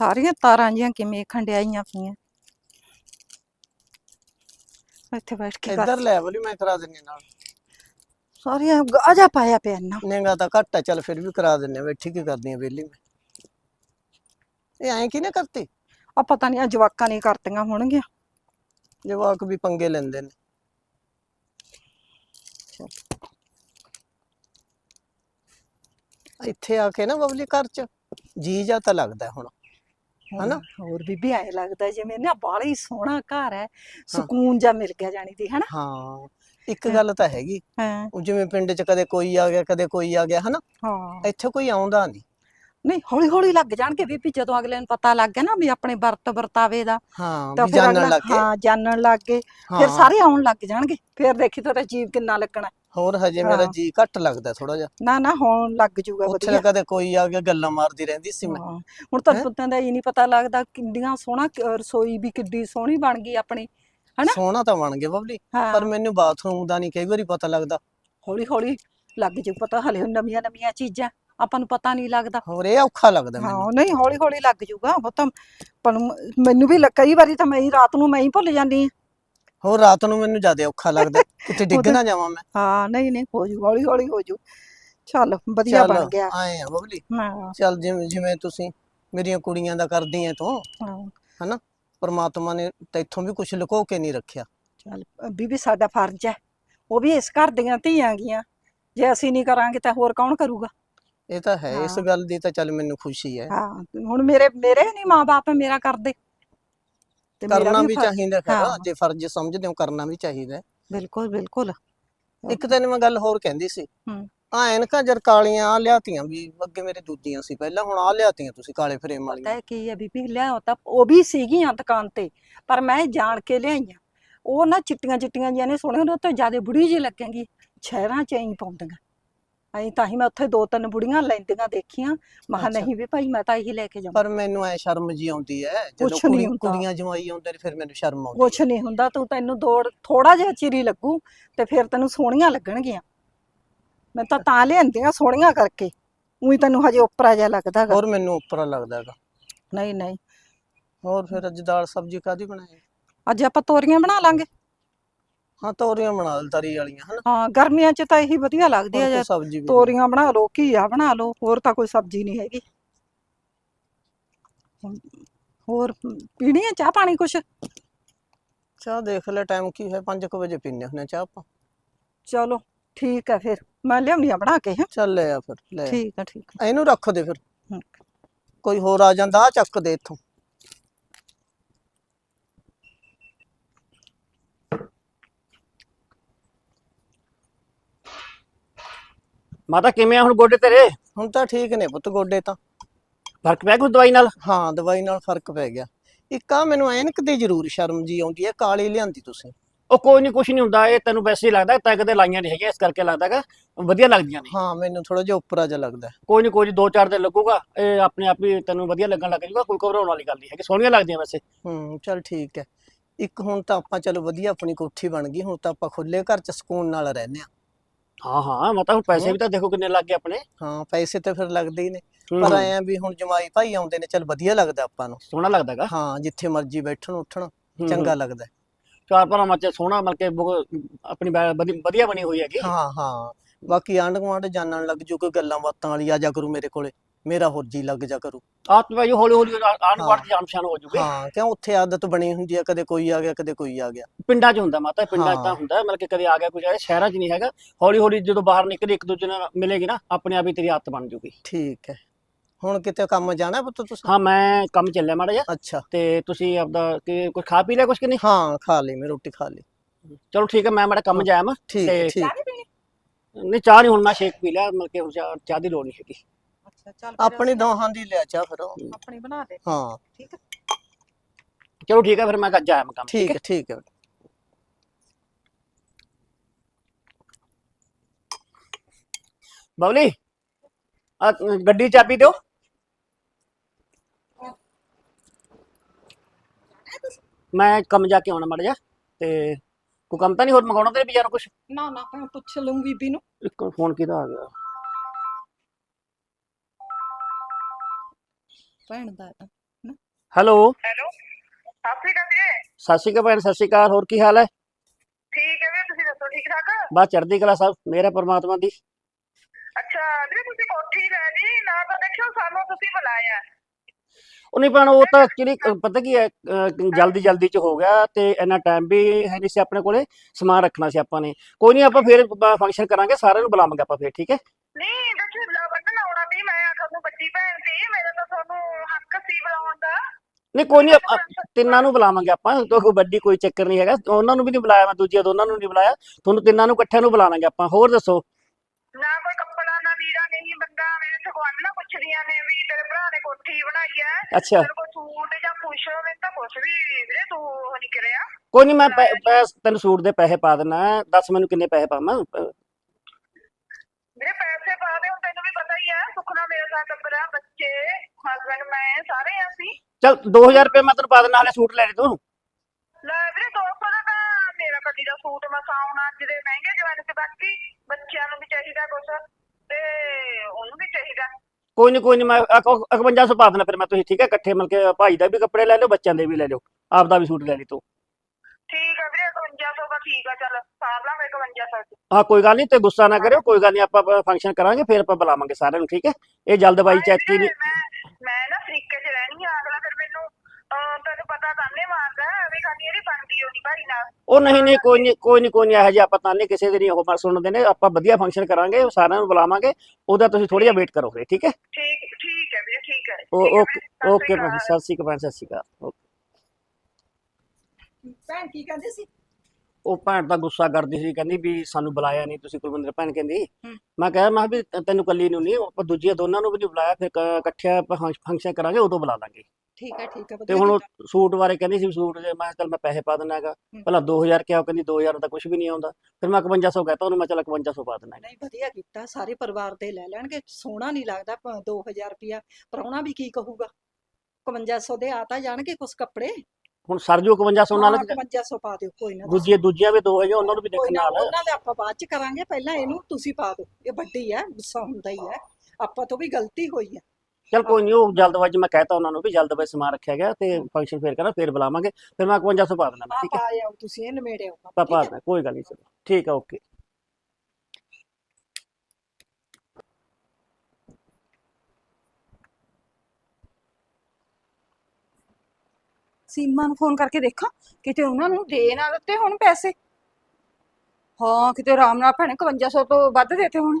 ਸਾਰੀਆਂ ਤਾਰਾਂ ਜੀਆਂ ਕਿਵੇਂ ਖੰਡਿਆਈਆਂ ਪਈਆਂ। ਇੱਥੇ ਬੈਠ ਕੇ ਕਰ ਇੱਧਰ ਲੈ ਬਲੀ ਮੈਂ ਕਰਾ ਦਿੰਨੀ ਨਾਲ। ਸਾਰੀਆਂ ਗਾਜਾ ਪਾਇਆ ਪਿਆ ਨਾ ਨਿੰਗਾ ਤਾਂ ਘੱਟ ਆ ਚੱਲ ਫਿਰ ਵੀ ਕਰਾ ਦਿੰਨੇ ਆ ਬੈਠੀ ਕੀ ਕਰਦੀ ਆ ਵਿਹਲੀ ਮੈਂ। ਇਹ ਐਂ ਕਿਹਨੇ ਕਰਤੀ? ਆ ਪਤਾ ਨਹੀਂ ਆ ਜਵਾਕਾਂ ਨੇ ਕਰਤੀਆਂ ਹੋਣਗੀਆਂ। ਜਵਾਕ ਵੀ ਪੰਗੇ ਲੈਂਦੇ ਨੇ। ਇੱਥੇ ਆ ਕੇ ਨਾ ਬਬਲੀ ਘਰ ਚ ਜੀ ਜਾ ਤਾਂ ਲੱਗਦਾ ਹੁਣ। ਹਨਾ? ਹੋਰ ਬੀਬੀ ਐ ਲੱਗਦਾ ਜਿਵੇਂ ਨਾ ਬਾਹਲਾ ਹੀ ਸੋਹਣਾ ਘਰ ਹੈ ਸਕੂਨ ਜਾ ਮਿਲ ਗਿਆ ਜਾਣੀ ਦੀ ਹਨਾ? ਹਾਂ ਇੱਕ ਗੱਲ ਤਾਂ ਹੈਗੀ। ਹਾਂ। ਉਹ ਜਿਵੇਂ ਪਿੰਡ ਚ ਕਦੇ ਕੋਈ ਆ ਗਿਆ ਕਦੇ ਕੋਈ ਆ ਗਿਆ ਹਨਾ? ਹਾਂ। ਇੱਥੇ ਕੋਈ ਆਉਂਦਾ ਨਹੀਂ। ਨਹੀਂ ਹੌਲੀ ਹੌਲੀ ਲੱਗ ਜਾਣਗੇ ਬੀਬੀ ਜਦੋਂ ਅਗਲੇ ਨੂੰ ਪਤਾ ਲੱਗ ਗਿਆ ਨਾ ਵੀ ਆਪਣੇ ਵਰਤ ਵਰਤਾਵੇ ਦਾ ਹਾਂ ਵੀ ਜਾਣਨ ਲੱਗ ਗਏ। ਹਾਂ ਜਾਣਨ ਲੱਗ ਗਏ। ਫਿਰ। ਸਾਰੇ ਆਉਣ ਲੱਗ ਜਾਣਗੇ। ਫਿਰ ਦੇਖੀ ਤੁਹਾਡਾ ਜੀਵ ਕਿੰਨਾ ਲੱਗਣਾ। ਹੋਰ ਹਜੇ ਮੇਰਾ ਹਾਂ। ਜੀ ਘੱਟ ਲੱਗਦਾ ਥੋੜਾ ਜਿਹਾ। ਨਾ ਨਾ ਹੋਣ ਲੱਗ ਜੂਗਾ ਉੱਥੇ ਵਧੀਆ। ਕਦੇ ਕੋਈ ਆ ਗਿਆ ਗੱਲਾਂ ਮਾਰਦੀ ਰਹਿੰਦੀ ਸੀ ਮੈਂ। ਹਾਂ, ਹੁਣ ਤਾਂ ਹੈਂ? ਪੁੱਤਾਂ ਦਾ ਇਹ ਨਹੀਂ ਪਤਾ ਲੱਗਦਾ ਕਿੰਨੀਆਂ ਸੋਹਣਾ ਕ- ਰਸੋਈ ਵੀ ਕਿੱਡੀ ਸੋਹਣੀ ਬਣ ਗਈ ਆਪਣੀ ਹਨਾ? ਸੋਹਣਾ ਤਾਂ ਬਣ ਗਿਆ ਬਬਲੀ ਹਾਂ। ਪਰ ਮੈਨੂੰ ਬਾਥਰੂਮ ਦਾ ਨਹੀਂ ਕਈ ਵਾਰੀ ਪਤਾ ਲੱਗਦਾ। ਹੌਲੀ ਹੌਲੀ ਲੱਗ ਜੂ ਪਤਾ ਹਲੇ ਨਵੀਆਂ ਨਵੀਆਂ ਚੀਜ਼ਾਂ ਆਪਾਂ ਨੂੰ ਪਤਾ ਨਹੀਂ ਲੱਗਦਾ। ਹੋਰ ਇਹ ਔਖਾ ਲੱਗਦਾ ਮੈਨੂੰ। ਹਾਂ ਨਹੀਂ ਹੌਲੀ ਹੌਲੀ ਲੱਗ ਜੂਗਾ ਉਹ ਤਾਂ ਨੂੰ- ਮੈਨੂੰ ਵੀ ਲ- ਕਈ ਵਾਰੀ ਤਾਂ ਮੈਂ ਹੀ ਰਾਤ ਨੂੰ ਮੈਂ ਹੀ ਭੁੱਲ ਜਾਂਦੀ ਹਾਂ। ਹੋਰ ਰਾਤ ਨੂੰ ਮੈਨੂੰ ਜ਼ਿਆਦਾ ਔਖਾ ਲੱਗਦਾ ਕਿਤੇ ਡਿੱਗ ਨਾ ਜਾਵਾਂ ਮੈਂ। ਹਾਂ ਨਹੀਂ ਨਹੀਂ ਹੋ ਜੂ ਹੌਲੀ ਹੌਲੀ ਹੋ ਜੂ। ਚੱਲ ਵਧੀਆ ਬਣ ਗਿਆ। ਆਏ ਆ ਬਬਲੀ। ਹਾਂ। ਚੱਲ ਜਿਵੇਂ ਜਿਵੇਂ ਤੁਸੀਂ ਮੇਰੀਆਂ ਕੁੜੀਆਂ ਦਾ ਕਰਦੀ ਐ ਤੂੰ ਹਾਂ। ਪਰਮਾਤਮਾ ਨੇ ਤੈਥੋਂ ਵੀ ਕੁਝ ਲੁਕੋ ਕੇ ਨਹੀਂ ਰੱਖਿਆ। ਚੱਲ ਬੀਬੀ ਸਾਡਾ ਫਰਜ਼ ਹੈ ਉਹ ਵੀ ਇਸ ਘਰ ਦੀਆਂ ਧੀਆਂ ਗੀਆਂ। ਜੇ ਅਸੀਂ ਨਹੀਂ ਕਰਾਂਗੇ ਤਾਂ ਹੋਰ ਕੌਣ ਕਰੂਗਾ? ਇਹ ਤਾਂ ਹੈ ਇਸ ਹਾਂ। ਗੱਲ ਦੀ ਤਾਂ ਚੱਲ ਮੈਨੂੰ ਖੁਸ਼ੀ ਹੈ ਹਾਂ ਹੁਣ ਮੇਰੇ ਮੇਰੇ ਨਹੀਂ ਮਾਪੇ ਮੇਰਾ ਕਰਦੇ। ਤੇ ਕਰਨਾ ਵੀ ਫਰਜ਼- ਚਾਹੀਦਾ ਹਾਂ। ਜੇ ਫਰਜ਼ ਸਮਝਦੇ ਹੋ ਕਰਨਾ ਵੀ ਚਾਹੀਦਾ ਹੈ। ਬਿਲਕੁਲ ਬਿਲਕੁਲ ਇੱਕ ਦਿਨ ਮੈਂ ਗੱਲ ਹੋਰ ਕਹਿੰਦੀ ਸੀ ਹੂੰ। ਆ ਐਨਕਾਂ ਜਰ ਕਾਲੀਆਂ ਆ ਲਿਆਤੀਆਂ ਵੀ ਅੱਗੇ ਮੇਰੇ ਦੂਜੀਆਂ ਸੀ ਪਹਿਲਾਂ ਹੁਣ ਆ ਲਿਆਤੀਆਂ ਤੁਸੀਂ ਕਾਲੇ ਫਰੇਮ ਪਤਾ ਵਾਲੀਆਂ ਹੈ ਕੀ ਹੈ ਬੀਬੀ ਲਿਆਓ ਤਾਂ ਉਹ ਵੀ ਸੀਗੀਆਂ ਦੁਕਾਨ ਤੇ ਪਰ ਮੈਂ ਜਾਣ ਕੇ ਲਿਆਈਆਂ ਉਹ ਨਾ ਚਿੱਟੀਆਂ ਚਿੱਟੀਆਂ ਜਿਹੀਆਂ ਨੇ ਸੋਹਣੀਆਂ ਉਹ ਤਾਂ ਜ਼ਿਆਦਾ ਬੁੜੀ ਜਿਹੀ ਲੱਗੇਗੀ ਸ਼ਹਿਰਾਂ ਚ ਐਂ ਪਾਉਂਦੀਆਂ ਐਂ ਤਾਂ ਹੀ ਮੈਂ ਉੱਥੇ ਦੋ ਤਿੰਨ ਬੁੜੀਆਂ ਲੈਂਦੀਆਂ ਦੇਖੀਆਂ। ਮੈਂ ਕਿਹਾ ਅੱਛਾ। ਨਹੀਂ ਵੀ ਭਾਈ ਮੈਂ ਤਾਂ ਇਹੀ ਲੈ ਕੇ ਜਾਵਾਂ ਪਰ ਮੈਨੂੰ ਐ ਸ਼ਰਮ ਜੀ ਆਉਂਦੀ ਹੈ ਜਦੋਂ ਕੁਛ ਨੀ ਕੁੜੀ ਹੁੰਦਾ। ਕੁੜੀਆਂ ਜਮਾਈ ਆਉਂਦੇ ਨੇ ਫਿਰ ਮੈਨੂੰ ਸ਼ਰਮ ਆਉਂਦੀ ਕੁਛ ਨਹੀਂ ਹੁੰਦਾ ਤੂੰ ਤੈਨੂੰ ਦੌੜ ਥੋੜਾ ਜਿਹਾ ਚਿਰ ਲੱਗੂ ਤੇ ਫਿਰ ਤੈਨੂੰ ਸੋਹਣੀਆਂ ਲੱਗਣਗੀਆਂ। ਮੈਂ ਤਾਂ ਤਾਂ ਲਿਆਂਦੀਆਂ ਸੋਹਣੀਆਂ ਕਰਕੇ। ਉਹੀ ਤੈਨੂੰ ਹਜੇ ਉੱਪਰਾ ਜਿਹਾ ਲੱਗਦਾ ਗਾ ਹੋਰ ਮੈਨੂੰ ਉੱਪਰ ਲੱਗਦਾ ਹੈਗਾ। ਨਹੀਂ ਨਹੀਂ। ਹੋਰ ਫਿਰ ਅੱਜ ਦਾਲ ਸਬਜ਼ੀ ਕਾਦੀ ਬਣਾਈ? ਅੱਜ ਆਪਾਂ ਤੋਰੀਆਂ ਬਣਾ ਲਾਂਗੇ। ਹਾਂ ਤੋਰੀਆਂ ਬਣਾ ਲ ਤਰੀ ਵਾਲੀਆਂ ਹਨਾ। ਹਾਂ ਗਰਮੀਆਂ 'ਚ ਤਾਂ ਇਹੀ ਵਧੀਆ ਲੱਗਦੀ ਆ ਜੇ ਸਬਜ਼ੀ ਵੀ ਤੋਰੀਆਂ ਬਣਾ ਲਓ ਘੀਆ ਬਣਾ ਲਓ ਹੋਰ ਤਾਂ ਕੋਈ ਸਬਜ਼ੀ ਨਹੀਂ ਹੈਗੀ। ਹੋਰ ਪੀਣੀ ਹੈ ਚਾਹ ਪਾਣੀ ਕੁਛ? ਚਾਹ ਦੇਖ ਲੈ ਟਾਈਮ ਕੀ ਹੈ 5 ਵਜੇ ਪੀਨੇ ਹੁੰਨੇ ਚਾਹ ਆਪਾਂ। ਚਲੋ ਠੀਕ ਹੈ ਫਿਰ ਮੈਂ ਲਿਆਉਣੀ ਆ ਬਣਾ ਕੇ ਹੈਂ। ਚੱਲ ਲੈ ਆ ਫਿਰ ਲੈ। ਆ। ਠੀਕ ਹੈ ਠੀਕ ਹੈ ਇਹਨੂੰ ਰੱਖ ਦੇ ਫਿਰ। ਕੋਈ ਹੋਰ ਆ ਜਾਂਦਾ ਆ ਚੱਕ ਦੇ ਇੱਥੋਂ। ਮਾਤਾ ਕਿਵੇਂ ਆ ਹੁਣ ਗੋਡੇ ਤੇਰੇ? ਹੁਣ ਤਾਂ ਠੀਕ ਨੇ ਪੁੱਤ ਗੋਡੇ ਤਾਂ। ਫ਼ਰਕ ਪਿਆ ਕੋਈ ਦਵਾਈ ਨਾਲ? ਹਾਂ ਦਵਾਈ ਨਾਲ ਫ਼ਰਕ ਪੈ ਗਿਆ। ਇੱਕ ਆ ਮੈਨੂੰ ਐਨਕ ਦੀ ਜ਼ਰੂਰ ਸ਼ਰਮ ਜੀ ਆਉਂਦੀ ਹੈ ਕਾਲੀ ਲਿਆਂਦੀ ਤੁਸੀਂ। ਉਹ ਕੋਈ ਨਹੀਂ ਕੁਛ ਨਹੀਂ ਹੁੰਦਾ ਇਹ ਤੈਨੂੰ ਵੈਸੇ ਹੀ ਲੱਗਦਾ ਤਾਂ ਕਦੇ ਲਾਈਆਂ ਨਹੀਂ ਹੈਗੀਆਂ ਇਸ ਕਰਕੇ ਲੱਗਦਾਗਾ ਵਧੀਆ ਲੱਗਦੀਆਂ ਨੇ। ਹਾਂ ਮੈਨੂੰ ਥੋੜਾ ਜਿਹਾ ਉੱਪਰਾ ਜਿਹਾ ਲੱਗਦਾ। ਕੋਈ ਨਹੀਂ ਕੋਈ ਦੋ ਚਾਰ ਦਿਨ ਲੱਗੂਗਾ ਇਹ ਆਪਣੇ ਆਪ ਹੀ ਤੈਨੂੰ ਵਧੀਆ ਲੱਗਣ ਲੱਗ ਜਾਊਗਾ ਕੋਈ ਘਬਰਾਉਣ ਵਾਲੀ ਗੱਲ ਨਹੀਂ ਹੈਗੀ ਸੋਹਣੀਆਂ ਲੱਗਦੀਆਂ ਵੈਸੇ। ਹੂੰ ਚੱਲ ਠੀਕ ਹੈ। ਇੱਕ ਹੁਣ ਤਾਂ ਆਪਾਂ ਚਲੋ ਵਧੀਆ ਆਪਣੀ ਕੋਠੀ ਬਣ ਗਈ ਹੁਣ ਤਾਂ ਆਪਾਂ ਖੁੱਲੇ ਘਰ ਚ ਸਕੂਨ ਨਾਲ ਰਹਿੰਦੇ ਆ ਹਾਂ ਹਾਂ ਮਾਤਾ ਹੁਣ ਪੈਸੇ ਵੀ ਤਾਂ ਦੇਖੋ ਕਿੰਨੇ ਲੱਗ ਗਏ ਆਪਣੇ। ਹਾਂ ਪੈਸੇ ਤਾਂ ਫਿਰ ਲੱਗਦੇ ਹੀ ਨੇ। ਪਰ ਐਂ ਆ ਵੀ ਹੁਣ ਜਮਾਈ ਭਾਈ ਆਉਂਦੇ ਨੇ ਚੱਲ ਵਧੀਆ ਲੱਗਦਾ ਆਪਾਂ ਨੂੰ। ਸੋਹਣਾ ਲੱਗਦਾਗਾ। ਹਾਂ ਜਿੱਥੇ ਮਰਜ਼ੀ ਬੈਠਣ ਉੱਠਣ ਚੰਗਾ ਲੱਗਦਾ। ਚਾਰ ਭਰਾ ਮੱਚੇ ਸੋਹਣਾ ਮਤਲਬ ਕਿ ਆਪਣੀ ਵਧੀਆ ਬਣੀ ਹੋਈ ਹੈਗੀ। ਹਾਂ ਹਾਂ। ਬਾਕੀ ਆਂਢ ਗੁਆਂਢ ਜਾਣਨ ਲੱਗ ਜੂ ਕੋਈ ਗੱਲਾਂ ਬਾਤਾਂ ਵਾਲੀ ਆ ਜਾ ਕਰੂ ਮੇਰੇ ਕੋਲੇ। ਮੇਰਾ ਹੋਰ ਜੀ ਲੱਗ ਜਾ ਕਰੂ। ਆਪ ਭਾਈ ਹੌਲੀ ਹੌਲੀ ਆਣ ਵਾੜ ਜਾਣ ਪਛਾਣ ਹੋ ਜੂਗੀ। ਹਾਂ ਕਿਉਂ ਉੱਥੇ ਆਦਤ ਬਣੀ ਹੁੰਦੀ ਆ ਕਦੇ ਕੋਈ ਆ ਗਿਆ ਕਦੇ ਕੋਈ ਆ ਗਿਆ। ਪਿੰਡਾਂ 'ਚ ਹੁੰਦਾ ਮਾਤਾ ਪਿੰਡਾਂ 'ਚ ਤਾਂ। ਹੁੰਦਾ ਮਤਲਬ ਕਿ ਕਦੇ ਆ ਗਿਆ ਆਇਆ ਸ਼ਹਿਰਾਂ 'ਚ ਨਹੀਂ ਹੈਗਾ। ਹੌਲੀ ਹੌਲੀ ਜਦੋਂ ਬਾਹਰ ਨਿਕਲੇ ਇੱਕ ਦੂਜੇ ਨਾਲ ਮਿਲੇਗੀ ਨਾ ਆਪਣੇ ਆਪ ਹੀ ਤੇਰੀ ਆਦਤ ਬਣ ਜੂਗੀ। ਠੀਕ ਹੈ। ਹੁਣ ਕਿਤੇ ਕੰਮ ਜਾਣਾ ਪੁੱਤ ਤੁਸੀਂ? ਹਾਂ ਮੈਂ ਕੰਮ ਚੱਲਿਆ ਮਾੜਾ ਜਿਹਾ। ਅੱਛਾ। ਤੇ ਤੁਸੀਂ ਆਪਦਾ ਕਿ ਕੁਝ ਖਾ ਪੀ ਲਿਆ ਕੁਝ ਕਿ ਨਹੀਂ? ਹਾਂ ਖਾ ਲਈ ਮੈਂ ਰੋਟੀ ਖਾ ਲਈ। ਚਲੋ ਠੀਕ ਹੈ ਮੈਂ ਮਾੜਾ ਕੰਮ ਜਾਇਆ ਮੈਂ ਠੀਕ ਨਹੀਂ ਪੀਣੀ? ਨਹੀਂ ਚਾਹ ਨਹੀਂ ਹੁਣ ਮੈਂ ਸ਼ੇਕ ਪੀ ਲਿਆ ਮਤਲਬ ਕਿ ਹੁਣ ਚਾਹ ਚਾਹ ਦੀ ਲੋੜ ਨਹੀਂ ਹੈਗੀ। ਅੱਛਾ ਚੱਲ ਆਪਣੀ ਦੋਹਾਂ ਦੀ ਲਿਆ ਚਾਹ ਫਿਰ ਆਪਣੀ ਬਣਾ ਦੇ। ਹਾਂ। ਠੀਕ ਹੈ ਚਲੋ ਠੀਕ ਹੈ ਫਿਰ ਮੈਂ ਅੱਜ ਆਇਆ ਮੈਂ ਕੰਮ ਠੀਕ ਹੈ ਠੀਕ ਹੈ ਬਬਲੀ ਆ ਗੱਡੀ ਦੀ ਚਾਬੀ ਦਿਓ। ਮੈਂ ਕੰਮ ਜਾ ਕੇ ਆਉਣਾ ਮਾੜਾ ਜਿਹਾ ਤੇ ਕੋਈ ਕੰਮ ਤਾਂ ਨਹੀਂ ਹੋਰ ਮੰਗਾਉਣਾ ਤੇ ਬਾਜ਼ਾਰੋਂ ਕੁਝ ਨਾ ਨਾ ਮੈਂ ਪੁੱਛ ਲਊਂ ਬੀਬੀ ਨੂੰ। ਇੱਕ ਫੋਨ ਕਿਹਦਾ ਆ ਗਿਆ? ਭੈਣ ਦਾ ਹੈਲੋ? ਹੈਲੋ ਸਤਿ ਸ਼੍ਰੀ ਅਕਾਲ ਵੀਰੇ। ਸਤਿ ਸ਼੍ਰੀ ਅਕਾਲ ਭੈਣ ਸਤਿ ਸ਼੍ਰੀ ਅਕਾਲ ਹੋਰ ਕੀ ਹਾਲ ਹੈ? ਠੀਕ ਹੈ ਵੀਰੇ ਤੁਸੀਂ ਦੱਸੋ ਠੀਕ ਠਾਕ? ਬਸ ਚੜ੍ਹਦੀ ਕਲਾ ਸਾਹਿਬ ਮੇਰਾ ਪਰਮਾਤਮਾ ਦੀ। ਅੱਛਾ ਵੀਰੇ ਤੁਸੀਂ ਕੋਠੀ ਲੈ ਲਈ ਨਾ ਤਾਂ ਦੇਖਿਓ ਸਾਨੂੰ ਤੁਸੀਂ ਬੁਲਾਇਆ। ਉਹ ਨਹੀਂ ਭੈਣ ਉਹ ਤਾਂ ਐਕਚੁਅਲੀ ਪਤਾ ਕੀ ਹੈ ਜਲਦੀ ਜਲਦੀ ਚ ਹੋ ਗਿਆ ਤੇ ਇੰਨਾ ਟਾਈਮ ਵੀ ਹੈ ਨਹੀਂ ਸੀ ਆਪਣੇ ਕੋਲੇ ਸਮਾਨ ਰੱਖਣਾ ਸੀ ਆਪਾਂ ਨੇ। ਕੋਈ ਨਹੀਂ ਆਪਾਂ ਫੇਰ ਫੰਕਸ਼ਨ ਕਰਾਂਗੇ ਸਾਰਿਆਂ ਨੂੰ ਬੁਲਾਵਾਂਗੇ ਆਪਾਂ ਫੇਰ ਠੀਕ ਹੈ? ਨਹੀਂ ਦੇਖੀ ਲਾ ਬੰਨਣ ਆਉਣਾ ਵੀ ਮੈਂ ਵੱਡੀ ਭੈਣ ਸੀ ਮੇਰਾ ਤਾਂ ਤੁਹਾਨੂੰ ਹੱਕ ਸੀ ਬੁਲਾਉਣ ਦਾ। ਨਹੀਂ ਕੋਈ ਨਹੀਂ ਤਿੰਨਾਂ ਨੂੰ ਬੁਲਾਵਾਂਗੇ ਆਪਾਂ ਤੋਂ ਕੋਈ ਵੱਡੀ ਕੋਈ ਚੱਕਰ ਨਹੀਂ ਹੈਗਾ। ਉਹਨਾਂ ਨੂੰ ਵੀ ਨਹੀਂ ਬੁਲਾਇਆ ਮੈਂ ਦੂਜੇ ਦੋਨਾਂ ਨੂੰ ਨਹੀਂ ਬੁਲਾਇਆ। ਤੁਹਾਨੂੰ ਤਿੰਨਾਂ ਨੂੰ ਇਕੱਠਿਆਂ ਨੂੰ ਬੁਲਾਵਾਂਗੇ ਆਪਾਂ ਹੋਰ ਦੱਸੋ? ਨਾ ਕੋਈ ਕੱਪੜਾ ਨਾ ਲੀੜਾ ਨਹੀਂ ਬੰਦਾ ਮੇਰੇ ਸਗਵਾਨ ਨਾ ਪੁੱਛਦੀਆਂ ਨੇ ਵੀ ਤੇਰੇ ਭਰਾ ਨੇ ਕੋਠੀ ਬਣਾਈ ਹੈ। ਅੱਛਾ। ਤੇਰੇ ਕੋਲ ਸੂਟ ਜਾਂ ਕੁਛ ਮੈਨੂੰ ਤਾਂ ਕੁਛ ਵੀ ਵੀਰੇ ਤੂੰ ਉਹ ਨਹੀਂ ਕਰਿਆ। ਕੋਈ ਨਹੀਂ ਮੈਂ ਪੈ- ਪੈ- ਤੈਨੂੰ ਸੂਟ ਦੇ ਪੈਸੇ ਪਾ ਦੇਣਾ ਦੱਸ ਮੈਨੂੰ ਕਿੰਨੇ ਪੈਸੇ ਪਾਵਾਂ। ਵੀਰੇ ਪੈਸੇ ਪਾ ਦੇ ਹੁਣ ਤੈਨੂੰ ਵੀ ਪਤਾ ਹੀ ਹੈ ਸੁਖਨਾ ਮੇਰੇ ਸਾਥ ਟੱਬਰ ਆ ਬੱਚੇ ਹਸਬੰਡ ਮੈਂ ਸਾਰੇ ਆ ਅਸੀਂ। ਚੱਲ 2000 ਰੁਪਏ ਮੈਂ ਤੈਨੂੰ ਪਾ ਦੇਣਾ ਹਲੇ ਸੂਟ ਲੈ ਲਈ ਤੂੰ। ਲੈ ਵੀਰੇ 200 ਦਾ ਤਾਂ ਮੇਰਾ ਕੱਢੀ ਦਾ ਸੂਟ ਮਸਾ ਆਉਣਾ ਅੱਜ ਦੇ ਮਹਿੰਗੇ ਜਵਾਨੇ ਤੇ ਬਾਕੀ ਬੱਚਿਆਂ ਨੂੰ ਵੀ ਚਾਹੀਦਾ ਕੁਛ ਤੇ ਉਹਨੂੰ ਵੀ ਚਾਹੀਦਾ। ਕੋਈ ਨਹੀਂ ਕੋਈ ਨਹੀਂ ਮੈਂ 5100 ਪਾ ਦੇਣਾ ਫਿਰ ਮੈਂ ਤੁਸੀਂ ਠੀਕ ਹੈ? ਇਕੱਠੇ ਮਿਲ ਕੇ ਭਾਈ ਦਾ ਵੀ ਕੱਪੜੇ ਲੈ ਲਿਓ ਬੱਚਿਆਂ ਦੇ ਵੀ ਲੈ ਲਿਓ ਆਪ ਦਾ ਵੀ ਸੂਟ ਲੈ ਲਈ ਤੂੰ। ਠੀਕ ਆ ਵੀਰੇ 5100 ਦਾ ਠੀਕ ਆ ਚੱਲ ਸਾਰ ਲਾ ਮੇਰੇ 5100 ਚ। ਹਾਂ ਕੋਈ ਗੱਲ ਨਹੀਂ ਤੇ ਗੁੱਸਾ ਨਾ ਕਰਿਓ ਕੋਈ ਗੱਲ ਨਹੀਂ ਆਪਾਂ ਫੰਕਸ਼ਨ ਕਰਾਂਗੇ ਫਿਰ ਆਪਾਂ ਬੁਲਾਵਾਂਗੇ ਸਾਰਿਆਂ ਨੂੰ ਠੀਕ ਹੈ? ਇਹ ਜਲਦਬਾਜ਼ੀ ਚ ਐਤਕੀ ਨਹੀਂ। ਮੈਂ ਮੈਂ ਨਾ ਤਰੀਕੇ 'ਚ ਰਹਿਣੀ ਆ ਅਗਲਾ ਫਿਰ ਮੈਨੂੰ ਅਹ, ਤੈਨੂੰ ਪਤਾ ਤਾਨੇ ਮਾਰਦਾ ਐਵੇਂ ਕਰਨੀ ਇਹਦੀ ਬਣਦੀ ਹੋਣੀ ਭਾਈ ਨਾਲ। ਉਹ ਨਹੀਂ ਨਹੀਂ ਕੋਈ ਨਹੀਂ ਕੋਈ ਨਹੀਂ ਕੋਈ ਨਹੀਂ ਇਹੋ ਜਿਹਾ ਆਪਾਂ ਤਾਂ ਨਹੀਂ ਕਿਸੇ ਦੇ ਨਹੀਂ ਉਹ ਸੁਣਦੇ ਨੇ ਆਪਾਂ ਵਧੀਆ ਫੰਕਸ਼ਨ ਕਰਾਂਗੇ ਸਾਰਿਆਂ ਨੂੰ ਬੁਲਾਵਾਂਗੇ ਉਹਦਾ ਤੁਸੀਂ ਥੋੜੀ ਜਿਹਾ ਵੇਟ ਕਰੋਗੇ ਠੀਕ ਹੈ? ਠੀਕ ਠੀਕ ਹੈ ਵੀਰੇ ਠੀਕ ਹੈ। ਠੀਕ ਹੈ ਓਕੇ ਵੀਰੇ, ਸਤਿ ਓਕੇ ਸ਼੍ਰੀ ਭੈਣ ਅਕਾਲ। ਸਤਿ ਸ਼੍ਰੀ ਅਕਾਲ ਸਤਿ ਸ਼੍ਰੀ ਅਕਾਲ ਓਕੇ। ਭੈਣ ਕੀ ਕਹਿੰਦੇ ਸੀ? ਉਹ ਭੈਣ ਤਾਂ ਗੁੱਸਾ ਕਰਦੀ ਸੀ ਕਹਿੰਦੀ ਵੀ ਸਾਨੂੰ ਬੁਲਾਇਆ ਨਹੀਂ ਤੁਸੀਂ ਕੁਲਵਿੰਦਰ ਭੈਣ ਕਹਿੰਦੀ। ਮੈਂ ਕਿਹਾ ਮੈਂ ਵੀ ਤੈਨੂੰ ਕੱਲੀ ਨੂੰ ਨਹੀਂ ਆਪਾਂ ਦੂਜੀਆਂ ਦੋਨਾਂ ਨੂੰ ਵੀ ਬੁਲਾਇਆ ਫਿਰ ਇਕੱਠਿਆਂ ਆਪਾਂ ਫੰਕਸ਼ਨ ਕਰਾਂਗੇ ਉਦੋਂ ਬੁਲਾ ਲਾਂਗੇ। ਠੀਕ ਹੈ ਠੀਕ ਹੈ ਤੇ ਹੁਣ। ਸੂਟ ਬਾਰੇ ਕਹਿੰਦੀ ਸੀ ਸੂਟ ਦੇ ਮੈਂ ਚੱਲ ਮੈਂ ਪੈਸੇ ਪਾ ਦਿੰਦਾ ਹੈਗਾ। ਪਹਿਲਾਂ 2000 ਕਿਹਾ ਕਹਿੰਦੀ 2000 ਦਾ ਕੁਝ ਵੀ ਨਹੀਂ ਆਉਂਦਾ। ਫਿਰ ਮੈਂ 5100 ਕਹਤਾ ਉਹਨੂੰ ਮੈਂ ਚੱਲ 5100 ਪਾ ਦਿੰਦਾ ਨਹੀਂ ਵਧੀਆ ਕੀਤਾ ਸਾਰੇ ਪਰਿਵਾਰ ਦੇ ਲੈ ਲੈਣਗੇ ਸੋਹਣਾ ਨਹੀਂ ਲੱਗਦਾ 2000 ਰੁਪਿਆ ਪ੍ਰਾਹੁਣਾ ਵੀ ਕੀ ਕਹੂਗਾ? 5500 ਦੇ ਆ ਤਾਂ ਜਾਣਗੇ ਕੁਝ ਕੱਪੜੇ? ਹੁਣ ਸਰਜੂ 5100 ਨਾਲ ਹਾਂ, 5500 ਪਾ ਦਿਓ ਕੋਈ ਨਾ ਦੂਜੀਆਂ ਦੂਜੀਆਂ ਵੀ 2000 ਉਹਨਾਂ ਨੂੰ ਵੀ ਕੋਈ ਦੇਖਣ ਨਾ ਨਾਲ ਉਹਨਾਂ ਦੇ ਆਪਾਂ ਬਾਅਦ ਚ ਕਰਾਂਗੇ ਪਹਿਲਾਂ ਇਹਨੂੰ ਤੁਸੀਂ ਪਾ ਦਿਓ। ਇਹ ਵੱਡੀ ਹੈ ਗੁੱਸਾ ਹੁੰਦਾ ਹੀ ਹੈ। ਆਪਾਂ ਤੋਂ ਵੀ ਗਲਤੀ ਹੋਈ ਹੈ। ਚੱਲ ਕੋਈ ਨਹੀਂ ਉਹ ਜਲਦਬਾਜ਼ੀ ਮੈਂ ਕਹਿਤਾ ਉਹਨਾਂ ਨੂੰ ਵੀ ਜਲਦਬਾਜ਼ੀ ਸਮਾਨ ਰੱਖਿਆ ਗਿਆ ਤੇ ਫੰਕਸ਼ਨ ਫੇਰ ਕਰਾਂ ਫੇਰ ਬੁਲਾਵਾਂਗੇ। ਫਿਰ ਮੈਂ 5100 ਪਾ ਦੇਣਾ ਮੈਂ ਆ ਠੀਕ ਹੈ? ਪਾ ਆਓ ਤੁਸੀਂ ਇਹ ਨਵੇੜੇ ਆਓ ਪਾ ਪਾ ਦੇਣਾ ਕੋਈ ਗੱਲ ਨਹੀਂ ਚਲੋ। ਠੀਕ ਹੈ ਓਕੇ। ਸੀਮਾ ਨੂੰ ਫੋਨ ਕਰਕੇ ਦੇਖਾਂ, ਕਿਤੇ ਉਹਨਾਂ ਨੂੰ ਦੇ ਨਾ ਦਿੱਤੇ ਹੁਣ ਪੈਸੇ। ਹਾਂ, ਕਿਤੇ ਆਰਾਮ ਨਾਲ ਭੈਣੇ 5100 ਤੋਂ ਵੱਧ ਦੇਤੇ ਹੁਣ।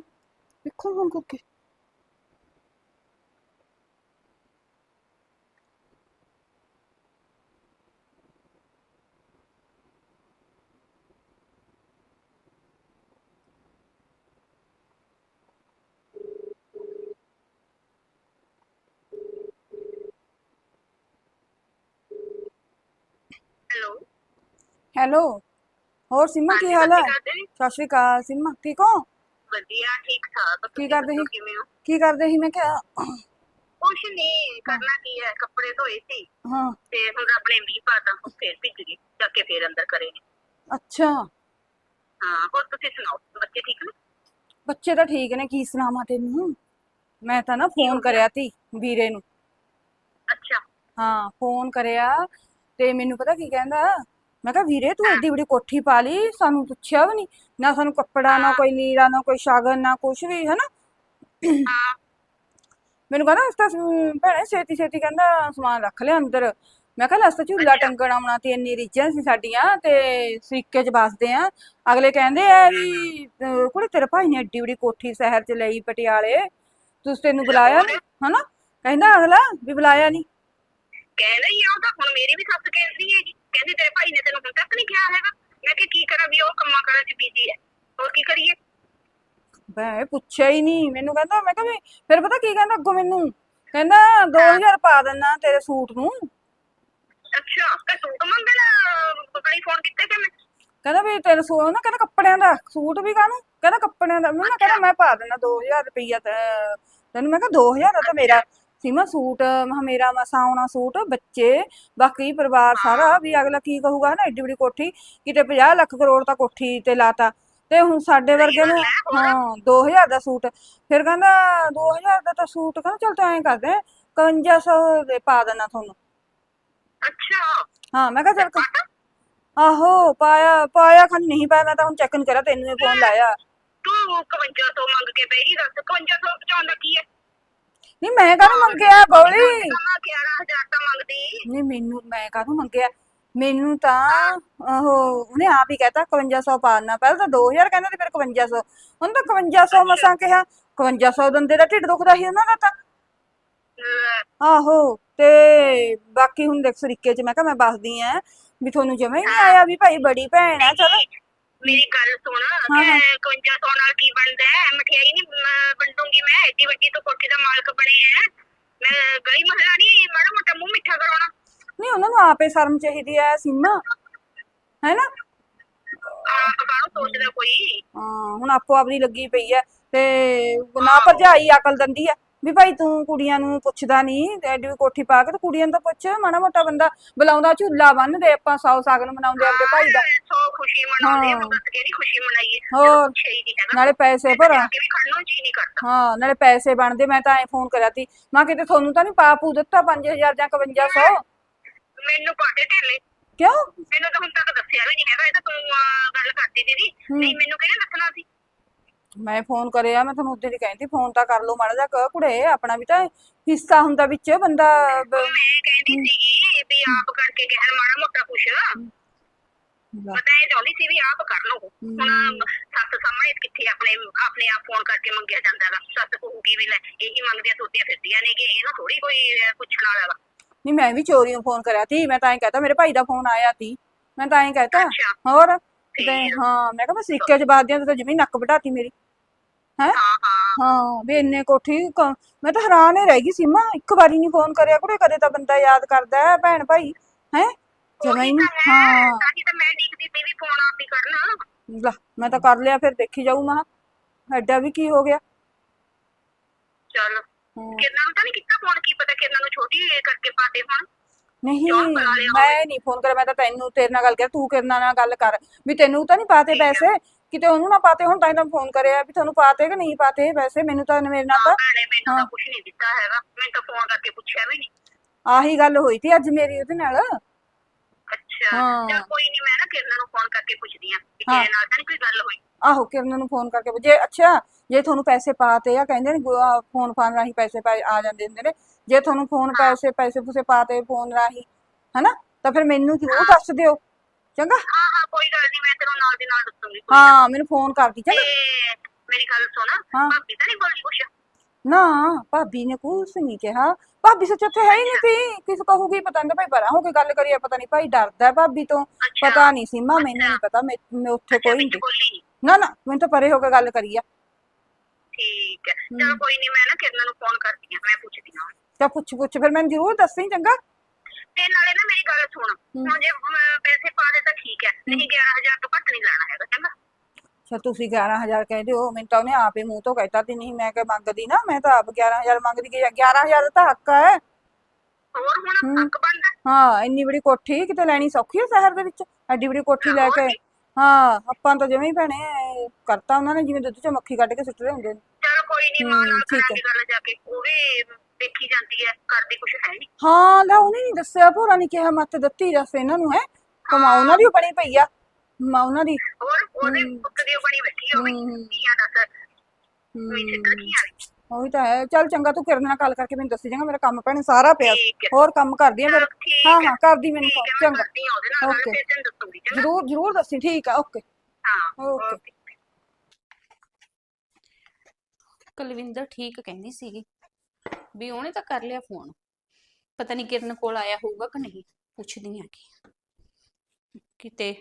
ਦੇਖੋ ਹੁਣ ਕਰਕੇ ਹੈਲੋ। ਹੈਲੋ ਹੋਰ ਸੀਮਾ ਕੀ ਹਾਲ ਹੈ? ਸਤਿ ਸ਼੍ਰੀ ਅਕਾਲ ਸੀਮਾ ਠੀਕ ਹੋ? ਵਧੀਆ ਠੀਕ ਠਾਕ। ਕੀ ਕਰਦੇ ਸੀ? ਕਿਵੇਂ ਹੋ? ਕੀ ਕਰਦੇ ਸੀ? ਮੈਂ ਕਿਹਾ ਕੁਛ ਨਹੀਂ ਕਰਨਾ ਕੀ ਹੈ? ਕੱਪੜੇ ਧੋਏ ਸੀ। ਹਾਂ। ਤੇ ਹੁਣ ਆਪਣੇ ਮੀਂਹ ਪਾਤਾ ਹੁਣ ਫੇਰ ਭਿੱਜ ਗਏ। ਚੱਕ ਕੇ ਫੇਰ ਅੰਦਰ ਕਰੇ ਅੱਛਾ। ਹਾਂ ਹੋਰ ਤੁਸੀਂ ਸੁਣਾਓ? ਬੱਚੇ ਠੀਕ ਨੇ? ਬੱਚੇ ਤਾਂ ਠੀਕ ਨੇ ਕੀ ਸੁਣਾਵਾਂ ਤੈਨੂੰ? ਮੈਂ ਤਾਂ ਨਾ ਫੋਨ ਕਰਿਆ ਤੀ ਵੀਰੇ ਨੂੰ। ਅੱਛਾ। ਹਾਂ ਫੋਨ ਕਰਿਆ ਤੇ ਮੈਨੂੰ ਪਤਾ ਕੀ ਕਹਿੰਦਾ? ਮੈਂ ਕਿਹਾ ਵੀਰੇ ਤੂੰ ਐਡੀ ਬੜੀ ਕੋਠੀ ਪਾ ਲਈ ਸਾਨੂੰ ਪੁੱਛਿਆ ਵੀ ਨਹੀਂ ਨਾ ਸਾਨੂੰ ਕੱਪੜਾ ਨਾ ਕੋਈ ਲੀੜਾ ਨਾ ਕੋਈ ਸ਼ਗਨ ਨਾ ਕੁਛ ਵੀ ਹਨਾ? ਮੈਨੂੰ ਕਹਿੰਦਾ ਇਸ ਤਾਂ ਸ- ਭੈਣੇ ਛੇਤੀ ਛੇਤੀ ਕਹਿੰਦਾ ਸਮਾਨ ਰੱਖ ਲਿਆ ਅੰਦਰ। ਮੈਂ ਕਿਹਾ ਲਸਤਾ ਝੂਲਾ ਟੰਗਣਾ ਆਉਣਾ ਤੇ ਇੰਨੀ ਰੀਝਾਂ ਸੀ ਸਾਡੀਆਂ ਤੇ ਸਰੀਕੇ 'ਚ ਵੱਸਦੇ ਆ। ਅਗਲੇ ਕਹਿੰਦੇ ਆ ਵੀ ਕੁੜੇ ਤੇਰੇ ਭਾਈ ਨੇ ਐਡੀ ਬੜੀ ਕੋਠੀ ਸ਼ਹਿਰ 'ਚ ਲਈ ਪਟਿਆਲੇ। ਤੁਸੀਂ ਤੈਨੂੰ ਬੁਲਾਇਆ ਨੀ ਹਨਾ? ਕਹਿੰਦਾ ਅਗਲਾ ਵੀ ਬੁਲਾਇਆ ਨਹੀਂ ਕਹਿੰਦਾ ਹੀ ਆ ਉਹ ਤਾਂ ਹੁਣ ਮੇਰੀ ਵੀ ਸੱਸ ਕਹਿੰਦੀ ਹੈਗੀ। ਕਹਿੰਦੀ ਤੇਰੇ ਭਾਈ ਨੇ ਤੈਨੂੰ ਹੁਣ ਤੱਕ ਨਹੀਂ ਕਿਹਾ ਹੈਗਾ। ਮੈਂ ਕਿ ਕੀ ਕਰਾਂ ਵੀ ਉਹ ਕੰਮਾਂ ਕਾਰਾਂ 'ਚ ਬੀਜੀ ਹੈ। ਹੋਰ ਕੀ ਕਰੀਏ? ਮੈਂ ਪੁੱਛਿਆ ਹੀ ਨਹੀਂ। ਮੈਨੂੰ ਕਹਿੰਦਾ ਮੈਂ ਕਿਹਾ ਵੀ ਫਿਰ ਪਤਾ ਕੀ ਕਹਿੰਦਾ ਅੱਗੋਂ ਮੈਨੂੰ? ਕਹਿੰਦਾ 2000 ਪਾ ਦੇਣਾ ਤੇਰੇ ਸੂਟ ਨੂੰ। ਅੱਛਾ ਤੇ ਸੂਟ ਮੰਗਣ ਬੜੀ ਫੋਨ ਕੀਤੇ ਕਿ ਮੈਂ? ਕਹਿੰਦਾ ਵੀ ਤੇਰੇ ਸੂਟ ਨਾ ਕਹਿੰਦਾ ਕੱਪੜਿਆਂ ਦਾ। ਸੂਟ ਵੀ ਕਾਹਨੂੰ? ਕਹਿੰਦਾ ਕੱਪੜਿਆਂ ਦਾ। ਮੈਂ ਕਿਹਾ ਕਹਿੰਦਾ ਮੈਂ ਪਾ ਦੇਣਾ 2000 ਰੁਪਈਆ ਤੇ ਤੈਨੂੰ ਮੈਂ ਕਿਹਾ 2000 ਦਾ ਤਾਂ ਮੇਰਾ। ਸੀਮਾ ਸੂਟ ਮੈਂ ਕਿਹਾ ਮੇਰਾ ਮਸਾ ਆਉਣਾ ਸੂਟ ਬੱਚੇ ਬਾਕੀ ਪਰਿਵਾਰ ਸਾਰਾ ਵੀ ਅਗਲਾ ਕੀ ਕਹੂਗਾ ਨਾ ਐਡੀ ਬੜੀ ਕੋਠੀ ਕਿਤੇ 50 ਲੱਖ ਕਰੋੜ ਤਾਂ ਕੋਠੀ ਤੇ ਲਾਤਾ। ਤੇ ਹੁਣ ਸਾਡੇ ਵਰਗੇ ਨੂੰ ਹਾਂ 2000 ਦਾ ਸੂਟ ਫਿਰ ਕਹਿੰਦਾ 2000 ਦਾ ਤਾਂ ਸੂਟ ਕਹਿੰਦਾ ਚਲ ਤੂੰ ਐਂ ਕਰਦੇ 5500 ਦੇ ਪਾ ਦੇਣਾ ਤੁਹਾਨੂੰ। ਅੱਛਾ। ਹਾਂ ਮੈਂ ਕਿਹਾ ਚੱਲ ਆਹੋ ਪਾਇਆ ਪਾਇਆ ਖਾਨੀ ਨਹੀਂ ਪਾਇਆ ਮੈਂ ਤਾਂ ਹੁਣ ਚੈੱਕ ਨਹੀਂ ਕਰਿਆ ਤੈਨੂੰ ਫੋਨ ਲਾਇਆ। ਤੂੰ 5100 ਮੰਗ ਕੇ ਬੈਠੀ ਦੱਸ 5100 ਪਹੁੰਚਾਉਂਦਾ ਕੀ ਹੈ? ਨਹੀਂ ਮੈਂ ਕਾਹਨੂੰ ਮੰਗਿਆ ਗੋਲੀ ਕਮਾ 11000 ਤਾਂ ਮੰਗਦੀ। ਨਹੀਂ ਮੈਨੂੰ ਮੈਂ ਕਾਹਨੂੰ ਮੰਗਿਆ? ਮੈਨੂੰ ਤਾਂ ਉਹ ਉਹਨੇ ਆਪ ਹੀ ਕਹਿਤਾ 5100 ਪਾਣਾ ਪਹਿਲਾਂ ਤਾਂ 2000 ਕਹਿੰਦਾ ਤੇ ਫਿਰ 5100 ਹੁਣ ਤਾਂ 5100 ਮਸਾਂ ਕਿਹਾ। 5100 ਦੰਦੇ ਦਾ ਢਿੱਡ ਦੁਖਦਾ ਸੀ ਉਹਨਾਂ ਦਾ ਤਾਂ। ਲੈ, ਆਹੋ ਤੇ ਬਾਕੀ ਹੁਣ ਦੇਖ ਸਰੀਕੇ ਚ ਮੈਂ ਕਿਹਾ ਮੈਂ ਬਸਦੀ ਆ ਵੀ ਤੁਹਾਨੂੰ ਜਮਾ ਹੀ ਨਹੀਂ ਆਇਆ ਵੀ ਭਾਈ ਬੜੀ ਭੈਣ ਆ ਚਲ। ਮੇਰੀ ਗੱਲ ਸੁਣ ਹਾਂ, ਹਾਂ। ਕਿ 5100 ਨਾਲ ਕੀ ਬਣਦਾ ਹੈ? ਮਠਿਆਈ ਨਹੀਂ ਵੰਡੂੰਗੀ ਮੈਂ ਏਡੀ ਵੱਡੀ ਤੋਂ ਕੋਠੀ ਦਾ ਮਾਲਕ ਬਣੇ ਹੈ ਮੈਂ ਗਲੀ ਮਹਲਾ ਨਹੀਂ ਮਾੜਾ ਮੋਟਾ ਮੂੰਹ ਮਿੱਠਾ ਕਰਾਉਣਾ। ਨਹੀਂ ਉਹਨਾਂ ਨੂੰ ਆਪੇ ਸ਼ਰਮ ਚਾਹੀਦੀ ਐ ਸੀਮਾ ਹੈ ਨਾ? ਆਪ ਕਾਹਨੂੰ ਸੋਚਦਾ ਕੋਈ? ਹਾਂ ਹੁਣ ਆਪੋ ਆਪਦੀ ਲੱਗੀ ਪਈ ਐ ਤੇ ਨਾ ਭਰਜਾਈ ਅਕਲ ਦੰਦੀ ਐ। ਵੀ ਭਾਈ ਤੂੰ ਕੁੜੀਆਂ ਨੂੰ ਪੁੱਛਦਾ ਨਹੀਂ ਤੇ ਐਡੀ ਕੋਠੀ ਪਾ ਕੇ ਤੇ ਕੁੜੀਆਂ ਨੂੰ ਤਾਂ ਪੁੱਛ ਮਾੜਾ ਮੋਟਾ ਬੰਦਾ ਬੁਲਾਉਂਦਾ ਝੂਲਾ ਬੰਨਦੇ ਆਪਾਂ ਸੌ ਸਾਗਨ ਮਨਾਉਂਦੇ ਆਪਦੇ ਭਾਈ ਦਾ। ਸੋ ਖੁਸ਼ੀ ਮਨਾਉਂਦੇ ਹਾਂ। ਹਾਂ। ਦੱਸ ਕਿਹੜੀ ਖੁਸ਼ੀ ਮਨਾਈਏ ਹੋਰ ਛੇ ਦੀ ਹੈਗਾ ਨਾਲੇ ਪੈਸੇ ਭਰਾ। ਹਾਂ ਨਾਲੇ ਪੈਸੇ ਬਣਦੇ ਮੈਂ ਤਾਂ ਐ ਫੋਨ ਕਰਿਆ ਤੀ ਮੈਂ ਕਿਤੇ ਤੁਹਾਨੂੰ ਤਾਂ ਨਹੀਂ ਪਾ ਪੂ ਦਿੱਤਾ 5000 ਜਾਂ 5100 ਮੈਨੂੰ ਪਾਟੇ ਢੇਲੇ ਕਿਉਂ? ਮੈਨੂੰ ਤਾਂ ਹੁਣ ਤੱਕ ਦੱਸਿਆ ਵੀ ਨਹੀਂ ਹੈਗਾ ਇਹ ਤਾਂ ਤੂੰ ਗੱਲ ਕਰਦੀ ਦੀਦੀ। ਨਹੀਂ ਮੈਨੂੰ ਕਿਹਨੇ ਦੱਸਣਾ ਸੀ? ਮੈਂ ਫੋਨ ਕਰਿਆ ਮੈਂ ਤੁਹਾਨੂੰ ਉਦੋਂ ਦੀ ਕਹਿੰਦੀ ਫੋਨ ਤਾਂ ਕਰ ਲਓ ਮਾੜਾ ਜਿਹਾ ਕ- ਕੁੜੇ ਆਪਣਾ ਵੀ ਤਾਂ ਹਿੱਸਾ ਹੁੰਦਾ ਵਿੱਚ ਬੰਦਾ ਬ- ਮੈਂ ਕਹਿੰਦੀ ਸੀਗੀ ਵੀ ਆਪ ਕਰਕੇ ਕਹਿਣ ਮਾੜਾ ਮੋਟਾ ਕੁਛ। ਲੈ, ਪਤਾ ਇਹ ਚਾਹੁੰਦੀ ਸੀ ਵੀ ਆਪ ਕਰ ਲਓ ਹੁਣ ਸੱਸ ਸਾਹਮਣੇ ਕਿੱਥੇ ਆਪਣੇ ਆਪਣੇ ਆਪ ਫੋਨ ਕਰਕੇ ਮੰਗਿਆ ਜਾਂਦਾ ਹੈਗਾ। ਸੱਸ ਕਹੂਗੀ ਵੀ ਲੈ ਇਹੀ ਮੰਗਦੀਆਂ ਤੁਰਦੀਆਂ ਫਿਰਦੀਆਂ ਨੇ ਕਿ ਇਹਨੂੰ ਥੋੜੀ ਕੋਈ ਅਹ, ਪੁੱਛਣ ਵਾਲਾ ਵਾ। ਨਹੀਂ ਮੈਂ ਵੀ ਚੋਰੀਆਂ ਫੋਨ ਕਰਿਆ ਤੀ ਮੈਂ ਤਾਂ ਐਂ ਕਹਤਾ ਮੇਰੇ ਭਾਈ ਦਾ ਫੋਨ ਆਇਆ ਤੀ। ਮੈਂ ਤਾਂ ਐਂ ਕਹਤਾ ਅੱਛਾ। ਹੋਰ? ਤੇ ਠੀਕ। ਹਾਂ। ਮੈਂ ਕਿਹਾ ਮੈਂ ਸਿੱਕੇ ਚ ਬਾਦਿਆਂ ਤੇ ਤਾਂ ਜਿਵੇਂ ਨੱਕ ਵਢਾਤੀ ਮੇਰੀ। ਹੈ? ਹਾਂ ਵੀ ਇੰਨੇ ਕੋਠੀ ਕ- ਮੈਂ ਤਾਂ ਹੈਰਾਨ ਹੀ ਰਹਿ ਗਈ ਸੀਮਾ ਇੱਕ ਵਾਰੀ ਨਹੀਂ ਫੋਨ ਕਰਿਆ ਕੁੜੇ ਕਦੇ ਤਾਂ ਬੰਦਾ ਯਾਦ ਕਰਦਾ ਹੈ ਭੈਣ ਭਾਈ। ਹੈ? ਜਮਾਂ ਹੀ ਨਹੀਂ ਤਾਂ ਹੈ, ਤਾਂ ਹੀ ਤਾਂ ਮੈਂ ਡੀਕਦੀ ਸੀ ਵੀ ਫੋਨ ਆਪ ਹੀ ਕਰਨਾ। ਲੈ ਮੈਂ ਤਾਂ ਕਰ ਲਿਆ ਫਿਰ ਦੇਖੀ ਜਾਊ ਮਾ। ਐਡਾ ਵੀ ਕੀ ਹੋ ਗਿਆ? ਚੱਲ। ਹਾਂ। ਕਿਰਨਾਂ ਨੂੰ ਤਾਂ ਨਹੀਂ ਕੀਤਾ ਫੋਨ? ਕੀ ਪਤਾ ਕਿਰਨਾਂ ਨੂੰ ਛੋਟੀ ਕਰਕੇ ਪਾਤੇ ਹੁਣ। ਨਹੀਂ ਲਿਆ ਮੈਂ ਨਹੀਂ ਫੋਨ ਕਰਿਆ ਮੈਂ ਤਾਂ ਤੈਨੂੰ ਤੇਰੇ ਨਾਲ ਗੱਲ ਕਰ ਤੂੰ ਕਿਰਨਾ ਨਾਲ ਗੱਲ ਕਰ ਵੀ ਤੈਨੂੰ ਤਾਂ ਨਹੀਂ ਪਾਤੇ ਪੈਸੇ ਕਿਤੇ ਉਹਨੂੰ ਨਾ ਪਾਤੇ ਹੁਣ ਤਾਂ ਹੀ ਤਾਂ ਫੋਨ ਕਰਿਆ ਵੀ ਤੁਹਾਨੂੰ ਪਾਤੇ ਕਿ ਨਹੀਂ ਪਾਤੇ ਪੈਸੇ ਮੈਨੂੰ ਤਾਂ ਮੇਰੇ ਨਾਲ ਤਾਂ ਭੈਣੇ ਮੈਨੂੰ। ਤਾਂ ਕੁਝ ਨਹੀਂ ਦਿੱਤਾ ਹੈਗਾ ਮੈਨੂੰ ਤਾਂ ਫੋਨ ਕਰਕੇ ਪੁੱਛਿਆ ਵੀ ਨਹੀਂ ਆਹੀ ਗੱਲ ਹੋਈ ਤੀ ਅੱਜ ਮੇਰੀ ਉਹਦੇ ਨਾਲ ਅੱਛਾ ਹਾਂ। ਚੱਲ ਕੋਈ ਨਹੀਂ ਮੈਂ ਨਾ ਕਿਰਨਾਂ ਨੂੰ ਫੋਨ ਕਰਕੇ ਪੁੱਛਦੀ ਆ ਕਿ ਹਾਂ। ਤੇਰੇ ਨਾਲ ਤਾਂ ਨੀ ਕੋਈ ਗੱਲ ਹੋਈ ਆਹੋ ਕਿਰਨ ਨੂੰ ਫੋਨ ਕਰਕੇ ਜੇ ਅੱਛਾ ਜੇ ਤੁਹਾਨੂੰ ਪੈਸੇ ਪਾਤੇ ਆ ਕਹਿੰਦੇ ਨੇ ਫੋਨ ਫਾਨ ਰਾਹੀਂ ਪੈਸੇ ਪਾ ਆ ਜਾਂਦੇ ਹੁੰਦੇ ਨੇ ਜੇ ਤੁਹਾਨੂੰ ਫੋਨ ਪੈਸੇ ਪੈਸੇ ਪੂਸੇ ਪਾਤੇ ਫੋਨ ਰਾਹੀਂ ਹਨਾ? ਤਾਂ ਫਿਰ ਮੈਨੂੰ ਜ਼ਰੂਰ ਦੱਸ ਦਿਓ? ਚੰਗਾ? ਹਾਂ ਹਾਂ ਕੋਈ ਗੱਲ ਨਹੀਂ ਮੈਂ ਤੈਨੂੰ ਨਾਲ ਦੀ ਨਾਲ ਦੱਸੂਗੀ ਕੋਈ ਹਾਂ ਮੈਨੂੰ ਫੋਨ ਕਰਦੀ ਤੇ ਚੰਗਾ ਮੇਰੀ ਗੱਲ ਸੁਣ ਹਾਂ। ਭਾਬੀ ਤਾਂ ਨਹੀਂ ਬੋਲੀ ਕੁਛ? ਨਾ ਭਾਬੀ ਨੇ ਕੁਛ ਨਹੀਂ ਕਿਹਾ। ਭਾਬੀ ਸੱਚ ਉੱਥੇ ਹੈ ਹੀ ਨਹੀਂ ਸੀ। ਕਿਸ ਕਹੂਗੀ ਪਤਾ ਨਹੀਂ ਭਾਈ ਪਰਾਂ ਹੋ ਕੇ ਗੱਲ ਕਰੀਏ ਪਤਾ ਨਹੀਂ ਭਾਈ ਡਰਦਾ ਹੈ ਭਾਬੀ ਤੋਂ। ਅੱਛਾ। ਪਤਾ ਨਹੀਂ ਸੀਮਾ ਮੈਨੂੰ ਨਹੀਂ ਪਤਾ ਮੈਂ ਮੈਂ ਉੱਥੇ ਅੱਛਾ, ਕੋਈ ਵਿੱਚ ਨਹੀਂ ਬੋਲੀ ਨੀ। ਨਾ ਨਾ ਮੈਨੂੰ ਤਾਂ ਪਰੇ ਹੋ ਕੇ ਗੱਲ ਕਰੀ ਆ। ਠੀਕ ਹੈ। ਚਲ ਕੋਈ ਨਹੀਂ ਮੈਂ ਨਾ ਕਿਰਨ ਨੂੰ ਫੋਨ ਕਰਦੀ ਆ ਮੈਂ ਪੁੱਛਦੀ ਆ ਤਾਂ ਪੁੱਛ ਪੁੱਛ ਫਿਰ ਮੈਨੂੰ ਜ਼ਰੂਰ ਦੱਸੀ ਚੰਗਾ? ਤੇ ਨਾਲੇ ਨਾ ਮੇਰੀ ਗੱਲ ਸੁਣ। ਹੁਣ ਜੇ ਅਮ, ਪੈਸੇ ਪਾ ਦੇ ਤਾਂ ਠੀਕ ਹੈ ਨਹੀਂ 11000 ਤੋਂ ਘੱਟ ਨਹੀਂ ਲੈਣਾ ਹੈਗਾ ਚੰਗਾ? ਅੱਛਾ ਤੁਸੀਂ 11000 ਕਹਿੰਦੇ ਹੋ ਮੈਨੂੰ ਤਾਂ ਉਹਨੇ ਆਪੇ ਮੂੰਹ ਤੋਂ ਕਹਿਤਾ ਤੇ ਨਹੀਂ ਮੈਂ ਕਿ ਮੰਗਦੀ ਨਾ ਮੈਂ ਤਾਂ ਆਪ 11000 ਮੰਗਦੀ ਕਿ 11000 ਦਾ ਤਾਂ ਹੱਕ ਹੈ। ਹੋਰ ਹੁਣ। ਹੱਕ ਬਣਦਾ? ਹਾਂ ਇੰਨੀ ਬੜੀ ਕੋਠੀ ਕਿਤੇ ਲੈਣੀ ਸੌਖੀ ਹੈ ਸ਼ਹਿਰ ਦੇ ਵਿੱਚ? ਐਡੀ ਬੜੀ ਕੋਠੀ ਲੈ ਕੇ ਹਾਂ ਆਪਾਂ ਤਾਂ ਜਿਵੇਂ ਹੀ ਭੈਣੇ ਕਰਤਾ ਉਹਨਾਂ ਨੇ ਜਿਵੇਂ ਦੁੱਧ ਚ ਮੱਖੀ ਕੱਢ ਕੇ ਸੁੱਟਦੇ ਹੁੰਦੇ ਨੇ। ਚਲ ਕੋਈ ਨਹੀਂ ਮਾਂ ਨਾਲ ਠੀਕ ਕਰਾਂਗੇ ਗੱਲ ਜਾ ਕੇ ਉਹ ਵੀ ਦੇਖੀ ਜਾਂਦੀ ਹੈ ਕਰਦੀ ਕੁਛ ਹੈ ਨਹੀਂ ਹਾਂ ਲੈ ਉਹਨੇ ਨਹੀਂ ਦੱਸਿਆ ਭੋਰਾ ਨਹੀਂ ਕਿਹਾ ਮੱਤ ਦਿੱਤੀ ਦੱਸ ਇਹਨਾਂ ਨੂੰ ਹੈ। ਕਮਾ ਉਹਨਾਂ ਦੀ ਬਣੀ ਪਈ ਆ। ਮਾਂ ਉਹਨਾਂ ਦੀ। ਹੋਰ ਉਹਦੇ। ਪੁੱਤ ਦੀ ਬਣੀ ਬੈਠੀ ਹੋਵੇ ਹੂੰ। ਧੀਆਂ ਦੱਸ। ਕੋਈ ਹੂੰ, ਛਿੱਤਰ ਕੀ ਆਵੇ ਉਹੀ ਤਾਂ ਹੈ। ਚੱਲ ਚੰਗਾ ਤੂੰ ਕਿਰਨ ਨਾਲ ਗੱਲ ਕਰਕੇ ਮੈਨੂੰ ਦੱਸੀ ਜਾਂਗਾ ਮੇਰਾ ਕੰਮ ਭੈਣੇ ਸਾਰਾ ਪਿਆ। ਹੋਰ ਕੰਮ ਕਰਦੀ ਆ ਫਿਰ। ਹਾਂ ਹੈ। ਕਰਦੀ ਮੈਨੂੰ ਠੀਕ phone, ਹੈ ਮੈਂ ਚੰਗਾ। ਕਰਦੀ ਹਾਂ ਉਹਦੇ ਨਾਲ ਗੱਲ Okay. ਫਿਰ ਤੈਨੂੰ ਦੱਸੂਗੀ ਚੰਗਾ। ਜ਼ਰੂਰ ਜ਼ਰੂਰ ਦੱਸੀ। ਠੀਕ ਆ ਓਕੇ ਹਾਂ. ਓਕੇ ਕੁਲਵਿੰਦਰ ਠੀਕ ਕਹਿੰਦੀ ਸੀਗੀ। ਵੀ ਉਹਨੇ ਤਾਂ ਕਰ ਲਿਆ ਫੋਨ। ਪਤਾ ਨਹੀਂ ਕਿਰਨ ਕੋਲ ਆਇਆ ਹੋਊਗਾ ਕਿ ਨਹੀਂ ਪੁੱਛਦੀ ਆ ਕਿ। ਕਿਤੇ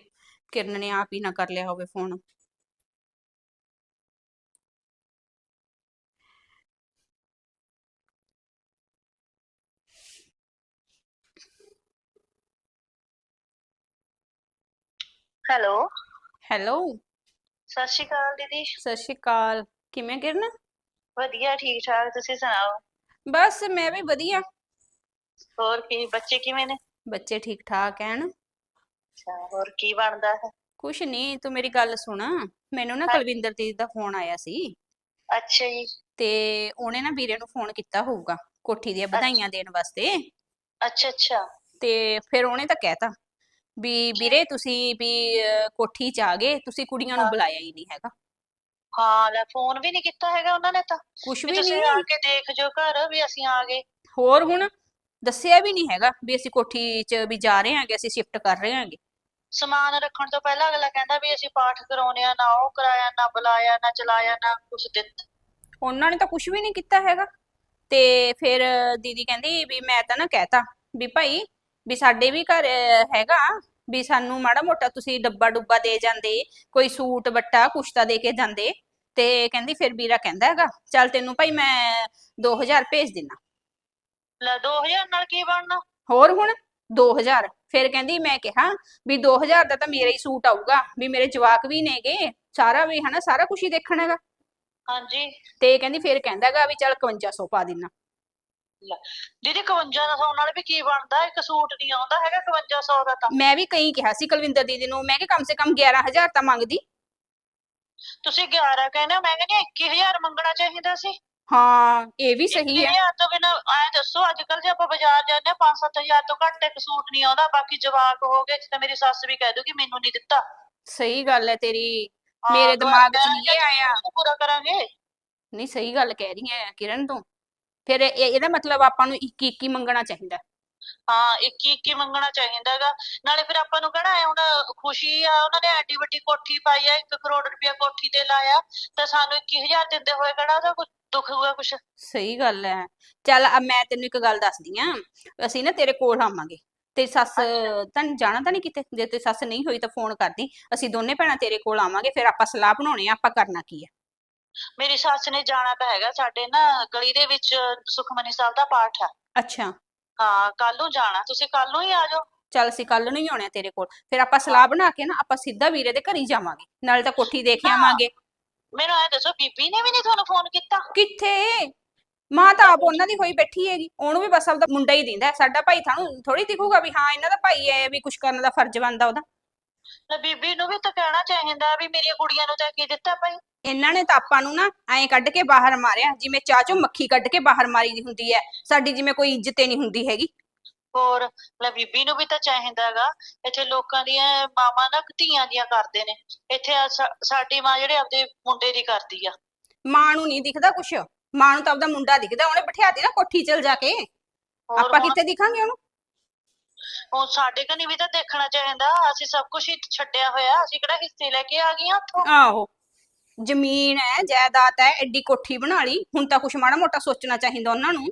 ਕਿਰਨ ਨੇ ਆਪ ਹੀ ਨਾ ਕਰ ਲਿਆ ਹੋਵੇ ਫੋਨ। ਹੈਲੋ। ਹੈਲੋ। ਸਤਿ ਸ਼੍ਰੀ ਅਕਾਲ ਦੀਦੀ। ਸਤਿ ਸ਼੍ਰੀ ਅਕਾਲ। ਕਿਵੇਂ ਕਿਰਨ? ਵਧੀਆ ਠੀਕ ਠਾਕ ਤੁਸੀਂ ਸੁਣਾਓ? ਬਸ ਮੈਂ ਵੀ ਵਧੀਆ। ਹੋਰ ਕੀ ਬੱਚੇ ਕਿਵੇਂ ਨੇ? ਬੱਚੇ ਠੀਕ ਠਾਕ ਹਨ ਅੱਛਾ ਹੋਰ ਕੀ ਬਣਦਾ ਹੈ? ਕੁਛ ਨਹੀਂ ਤੂੰ ਮੇਰੀ ਗੱਲ ਸੁਣ। ਮੈਨੂੰ ਨਾ। ਕੁਲਵਿੰਦਰ ਦੀ ਦਾ ਫੋਨ ਆਇਆ ਸੀ। ਅੱਛਾ ਜੀ। ਤੇ ਉਹਨੇ ਨਾ ਵੀਰੇ ਨੂੰ ਫੋਨ ਕੀਤਾ ਹੋਊਗਾ ਕੋਠੀ ਦੀਆਂ ਵਧਾਈਆਂ ਦੇਣ ਵਾਸਤੇ। ਅੱਛਾ ਅੱਛਾ। ਤੇ ਫਿਰ ਉਹਨੇ ਤਾਂ ਕਹਿਤਾ ਵੀ ਵੀਰੇ ਤੁਸੀਂ ਵੀ ਅਹ, ਕੋਠੀ 'ਚ ਆ ਗਏ ਤੁਸੀਂ ਕੁੜੀਆਂ ਨੂੰ। ਬੁਲਾਇਆ ਹੀ ਨਹੀਂ ਹੈਗਾ। ਹਾਂ ਲੈ ਫੋਨ ਵੀ ਨਹੀਂ ਕੀਤਾ ਹੈਗਾ ਉਹਨਾਂ ਨੇ ਤਾਂ। ਕੁਛ ਵੀ ਵੀ ਤੁਸੀਂ ਨਹੀਂ ਆ ਕੇ ਦੇਖ ਜੋ ਘਰ ਵੀ ਅਸੀਂ ਆ ਗਏ। ਹੋਰ ਹੁਣ ਦੱਸਿਆ ਵੀ ਨਹੀਂ ਹੈਗਾ ਵੀ ਅਸੀਂ ਕੋਠੀ 'ਚ ਵੀ ਜਾ ਰਹੇ ਹਾਂਗੇ ਅਸੀਂ ਸ਼ਿਫਟ ਕਰ ਰਹੇ ਹਾਂਗੇ। ਸਮਾਨ ਰੱਖਣ ਤੋਂ ਪਹਿਲਾਂ ਅਗਲਾ ਕਹਿੰਦਾ ਵੀ ਅਸੀਂ ਪਾਠ ਕਰਾਉਣੇ ਆ ਨਾ ਉਹ ਕਰਾਇਆ ਨਾ ਬੁਲਾਇਆ ਨਾ ਚਲਾਇਆ ਨਾ ਕੁਛ ਦਿੱਤਾ। ਉਹਨਾਂ ਨੇ ਤਾਂ ਕੁਝ ਵੀ ਨਹੀਂ ਕੀਤਾ ਹੈਗਾ। ਤੇ ਫਿਰ ਦੀਦੀ ਕਹਿੰਦੀ ਵੀ ਮੈਂ ਤਾਂ ਨਾ ਕਹਿਤਾ ਵੀ ਭਾਈ ਵੀ ਸਾਡੇ ਵੀ ਘਰ ਅਹ, ਹੈਗਾ ਵੀ ਸਾਨੂੰ ਮਾੜਾ ਮੋਟਾ ਤੁਸੀਂ ਡੱਬਾ ਡੁੱਬਾ ਦੇ ਜਾਂਦੇ ਕੋਈ ਸੂਟ ਬੱਟਾ ਕੁਛ ਤਾਂ ਦੇ ਕੇ ਜਾਂਦੇ ਤੇ ਕਹਿੰਦੀ ਫਿਰ ਵੀਰਾ ਕਹਿੰਦਾ ਹੈਗਾ ਚੱਲ ਤੈਨੂੰ ਭਾਈ ਮੈਂ 2000 ਭੇਜ ਦਿੰਨਾ। ਲੈ 2000 ਨਾਲ ਕੀ ਬਣਨਾ? ਹੋਰ ਹੁਣ 2000 ਫਿਰ ਕਹਿੰਦੀ ਮੈਂ ਕਿਹਾ ਵੀ 2000 ਦਾ ਤਾਂ ਮੇਰਾ ਹੀ ਸੂਟ ਆਊਗਾ ਵੀ ਮੇਰੇ ਜਵਾਕ ਵੀ ਨੇਗੇ ਸਾਰਾ ਵੀ ਹਨਾ ਸਾਰਾ ਕੁਝ ਹੀ ਦੇਖਣਾ ਹੈਗਾ। ਹਾਂਜੀ। ਤੇ ਕਹਿੰਦੀ ਫਿਰ ਕਹਿੰਦਾ ਹੈਗਾ ਵੀ ਚੱਲ 5100 ਪਾ ਦਿੰਨਾ। ਦੀਦੀ 5100 ਨਾਲ ਵੀ ਕੀ ਬਣਦਾ? ਇੱਕ ਸੂਟ ਨਹੀਂ ਆਉਂਦਾ ਹੈਗਾ 5100 ਦਾ ਤਾਂ। ਮੈਂ ਵੀ ਕਈ ਕਿਹਾ ਸੀ ਕੁਲਵਿੰਦਰ ਦੀਦੀ ਨੂੰ ਮੈਂ ਕਿ ਕਮ ਸੇ ਕਮ 11000 ਤਾਂ ਮੰਗਦੀ। ਤੁਸੀਂ 11 ਕਹਿੰਦੇ ਹੋ, ਮੈਂ ਕਹਿੰਦੀ 21000 ਮੰਗਣਾ ਚਾਹੀਦਾ ਸੀ। ਹਾਂ ਇਹ ਵੀ ਸਹੀ ਹੈ। 21000 ਤੋਂ ਬਿਨਾਂ ਐ ਦੱਸੋ ਅੱਜ ਕੱਲ ਜੇ ਆਪਾਂ ਬਾਜ਼ਾਰ ਜਾਂਦੇ ਆ 5-7000 ਤੋਂ ਘੱਟ ਇੱਕ ਸੂਟ ਨਹੀਂ ਆਉਂਦਾ ਬਾਕੀ ਜਵਾਕ ਹੋ ਗਏ ਤਾਂ ਮੇਰੀ ਸੱਸ ਵੀ ਕਹਿ ਦੂਗੀ ਮੈਨੂੰ ਨਹੀਂ ਦਿੱਤਾ। ਸਹੀ ਗੱਲ ਹੈ ਤੇਰੀ। ਮੇਰੇ ਦਿਮਾਗ 'ਚ ਨਹੀਂ ਇਹ ਆਇਆ ਪੂਰਾ ਕਰਾਂਗੇ। ਨਹੀਂ ਸਹੀ ਗੱਲ ਕਹਿ ਰਹੀ ਹੈ ਕਿਰਨ ਤੂੰ। ਫਿਰ ਇਹ- ਇਹਦਾ ਮਤਲਬ ਆਪਾਂ ਨੂੰ ਇੱਕ ਇੱਕ ਹੀ ਮੰਗਣਾ ਚਾਹੀਦਾ। ਹਾਂ ਇੱਕ ਇੱਕ ਹੀ ਮੰਗਣਾ ਚਾਹੀਦਾ ਹੈਗਾ। ਨਾਲੇ ਫਿਰ ਆਪਾਂ ਨੂੰ ਕਹਿਣਾ ਹੈ ਹੁਣ ਖੁਸ਼ੀ ਆ ਉਹਨਾਂ ਨੇ ਐਡੀ ਵੱਡੀ ਕੋਠੀ ਪਾਈ ਆ 1 ਕਰੋੜ ਰੁਪਇਆ ਕੋਠੀ ਤੇ ਲਾਇਆ ਤਾਂ ਸਾਨੂੰ 21000 ਦਿੰਦੇ ਹੋਏ ਕਿਹੜਾ ਉਹਦਾ ਕੁਝ ਦੁੱਖ ਹੋਊਗਾ ਕੁਛ? ਸਹੀ ਗੱਲ ਹੈ ਚੱਲ ਆ ਮੈਂ ਤੈਨੂੰ ਇੱਕ ਗੱਲ ਦੱਸਦੀ ਆ। ਅਸੀਂ ਨਾ ਤੇਰੇ ਕੋਲ ਆਵਾਂਗੇ। ਤੇਰੀ ਸੱਸ ਤਾਂ ਜਾਣਾ ਤਾਂ ਨਹੀਂ ਕਿਤੇ? ਜੇ ਤੇਰੀ ਸੱਸ ਨਹੀਂ ਹੋਈ ਤਾਂ ਫੋਨ ਕਰਦੀ। ਅਸੀਂ ਦੋਨੇ ਭੈਣਾਂ ਤੇਰੇ ਕੋਲ ਆਵਾਂਗੇ ਫਿਰ ਆਪਾਂ ਸਲਾਹ ਬਣਾਉਣੇ ਆ ਆਪਾਂ ਕਰਨਾ ਕੀ ਹੈ ਮੇਰੀ ਸੱਸ ਨੇ ਜਾਣਾ ਤਾਂ ਹੈਗਾ ਸਾਡੇ ਨਾ ਗਲੀ ਦੇ ਵਿੱਚ ਸੁਖਮਨੀ ਸਾਹਿਬ ਦਾ ਪਾਠ ਆ। ਅੱਛਾ। ਹਾਂ ਕੱਲ ਨੂੰ ਜਾਣਾ। ਤੁਸੀਂ ਕੱਲ ਨੂੰ ਹੀ ਆ ਜਾਓ। ਚੱਲ ਅਸੀਂ ਕੱਲ ਨੂੰ ਹੀ ਆਉਣੇ ਤੇਰੇ ਕੋਲ। ਫਿਰ ਆਪਾਂ ਸਲਾਹ ਬਣਾ ਕੇ ਨਾ ਆਪਾਂ ਸਿੱਧਾ ਵੀਰੇ ਦੇ ਘਰ ਹੀ ਜਾਵਾਂਗੇ। ਨਾਲੇ ਤਾਂ ਕੋਠੀ ਦੇਖ ਹਾਂ। ਆਵਾਂਗੇ। ਮੈਨੂੰ ਐ ਦੱਸੋ ਬੀਬੀ ਨੇ ਵੀ ਨਹੀਂ ਤੁਹਾਨੂੰ ਫੋਨ ਕੀਤਾ? ਕਿੱਥੇ? ਮਾਂ ਤਾਂ ਆਪ ਉਹਨਾਂ ਦੀ ਹੋਈ ਬੈਠੀ ਹੈਗੀ। ਉਹਨੂੰ ਵੀ ਬਸ ਆਪਦਾ ਮੁੰਡਾ ਹੀ ਦਿੰਦਾ। ਸਾਡਾ ਭਾਈ ਤੁਹਾਨੂੰ ਥੋੜੀ ਦਿਖੂਗਾ ਵੀ ਹਾਂ ਇਹਨਾਂ ਦਾ ਭਾਈ ਹੈ ਵੀ ਕੁਝ ਕਰਨ ਦਾ ਫਰਜ਼ ਬਣਦਾ ਉਹਦਾ। ਲੈ ਬੀਬੀ ਨੂੰ ਵੀ ਤਾਂ ਕਹਿਣਾ ਚਾਹੀਦਾ ਵੀ ਮੇਰੀਆਂ ਕੁੜੀਆਂ ਨੂੰ ਤਾਂ ਕੀ ਦਿੱਤਾ ਭਾਈ? ਇਹਨਾਂ ਨੇ ਤਾਂ ਆਪਾਂ ਨੂੰ ਨਾ ਐਂ ਕੱਢ ਕੇ ਬਾਹਰ ਮਾਰਿਆ ਜਿਵੇਂ ਚਾਹ ਚੋਂ ਮੱਖੀ ਕੱਢ ਕੇ ਬਾਹਰ ਮਾਰੀ ਦੀ ਹੁੰਦੀ ਹੈ ਸਾਡੀ ਜਿਵੇਂ ਕੋਈ ਇੱਜ਼ਤ ਹੀ ਨਹੀਂ ਹੁੰਦੀ ਹੈਗੀ। ਹੋਰ ਲੈ ਬੀਬੀ ਨੂੰ ਵੀ ਤਾਂ ਚਾਹੀਦਾਗਾ ਇੱਥੇ ਲੋਕਾਂ ਦੀਆਂ ਮਾਵਾਂ ਨਾ ਧੀਆਂ ਦੀਆਂ ਕਰਦੇ ਨੇ ਇੱਥੇ ਆ ਸਾ- ਸਾਡੀ ਮਾਂ ਜਿਹੜੇ ਆਪਦੇ ਮੁੰਡੇ ਦੀ ਕਰਦੀ ਆ। ਮਾਂ ਨੂੰ ਨਹੀਂ ਦਿਖਦਾ ਕੁਛ ਮਾਂ ਨੂੰ ਤਾਂ ਆਪਦਾ ਮੁੰਡਾ ਦਿਖਦਾ ਉਹਨੇ ਬਿਠਾਤੀ ਨਾ ਕੋਠੀ ਚਲ ਜਾ ਕੇ। ਹੋਰ ਆਪਾਂ ਹੁਣ- ਕਿੱਥੇ ਦਿਖਾਂਗੇ ਉਹਨੂੰ? ਹੁਣ ਸਾਡੇ ਕਨੀ ਵੀ ਤਾਂ ਦੇਖਣਾ ਚਾਹੀਦਾ ਅਸੀਂ ਸਭ ਕੁਝ ਹੀ ਛੱਡਿਆ ਹੋਇਆ ਅਸੀਂ ਕਿਹੜਾ ਹਿੱਸੇ ਲੈ ਕੇ ਆ ਗਈਆਂ ਉੱਥੋਂ? ਆਹੋ। ਜ਼ਮੀਨ ਹੈ ਜਾਇਦਾਦ ਹੈ ਐਡੀ ਕੋਠੀ ਬਣਾ ਲਈ ਹੁਣ ਤਾਂ ਕੁਛ ਮਾੜਾ ਮੋਟਾ ਸੋਚਣਾ ਚਾਹੀਦਾ ਉਹਨਾਂ ਨੂੰ।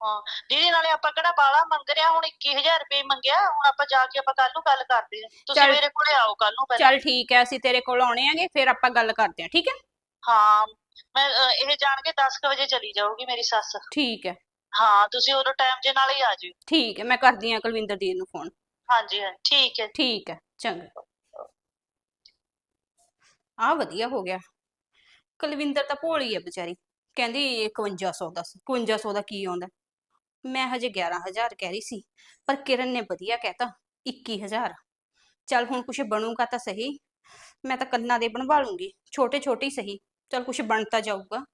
ਹਾਂ ਦੀਦੀ ਨਾਲੇ ਆਪਾਂ ਕਿਹੜਾ ਬਾਲਾ ਮੰਗ ਰਿਆ ਹੁਣ 21000 ਰੁਪਏ ਮੰਗਿਆ ਹੁਣ ਆਪਾਂ ਜਾ ਕੇ ਆਪਾਂ ਕੱਲ ਨੂੰ ਗੱਲ ਕਰਦੇ ਹਾਂ। ਤੁਸੀਂ ਚੱਲ। ਮੇਰੇ ਕੋਲੇ ਆਓ ਕੱਲ ਨੂੰ ਪਹਿਲਾਂ। ਚੱਲ ਠੀਕ ਹੈ ਅਸੀਂ ਤੇਰੇ ਕੋਲ ਆਉਣੇ ਆਂਗੇ ਫਿਰ ਆਪਾਂ ਗੱਲ ਕਰਦੇ ਹਾਂ ਠੀਕ ਹੈ? ਹਾਂ ਮੈਂ ਅ, ਇਹ ਜਾਣ ਕੇ 10 ਕੁ ਵਜੇ ਚਲੀ ਜਾਊਗੀ ਮੇਰੀ ਸੱਸ। ਠੀਕ ਹੈ। ਹਾਂ ਤੁਸੀਂ ਉਦੋਂ ਟਾਈਮ ਜੇ ਨਾਲ ਹੀ ਆ ਜਿਓ। ਠੀਕ ਹੈ ਮੈਂ ਕਰਦੀ ਹਾਂ ਕੁਲਵਿੰਦਰ ਦੀ ਨੂੰ ਫੋਨ ਹਾਂਜੀ ਹਾਂ ਠੀਕ ਹੈ। ਠੀਕ ਹੈ ਚੰਗਾ। ਆ ਵਧੀਆ ਹੋ ਗਿਆ। ਕੁਲਵਿੰਦਰ ਤਾਂ ਭੋਲੀ ਹੈ ਵਿਚਾਰੀ। ਕਹਿੰਦੀ 5100 ਦਾ 5100 ਦਾ ਕੀ ਆਉਂਦਾ? ਮੈਂ ਹਜੇ 11000 ਕਹਿ ਰਹੀ ਸੀ, ਪਰ ਕਿਰਨ ਨੇ ਵਧੀਆ ਕਹਿਤਾ 21000 ਚੱਲ ਹੁਣ ਕੁਛ ਬਣੂਗਾ ਤਾਂ ਸਹੀ। ਮੈਂ ਤਾਂ ਕੰਨਾਂ ਦੇ ਬਣਵਾ ਲੂੰਗੀ। ਛੋਟੇ ਛੋਟੇ ਹੀ ਸਹੀ। ਚੱਲ ਕੁਛ ਬਣਤਾ ਜਾਊਗਾ।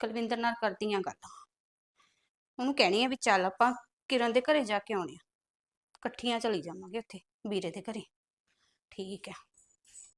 ਕੁਲਵਿੰਦਰ ਨਾਲ ਕਰਦੀ ਆਂ ਗੱਲ। ਉਹਨੂੰ ਕਹਿਣੀ ਆ ਵੀ ਚੱਲ ਆਪਾਂ ਕਿਰਨ ਦੇ ਘਰੇ ਜਾ ਕੇ ਆਉਣੇ ਆ। ਇਕੱਠੀਆਂ ਚਲੀ ਜਾਵਾਂਗੇ ਉੱਥੇ, ਵੀਰੇ ਦੇ ਘਰੇ। ਠੀਕ ਹੈ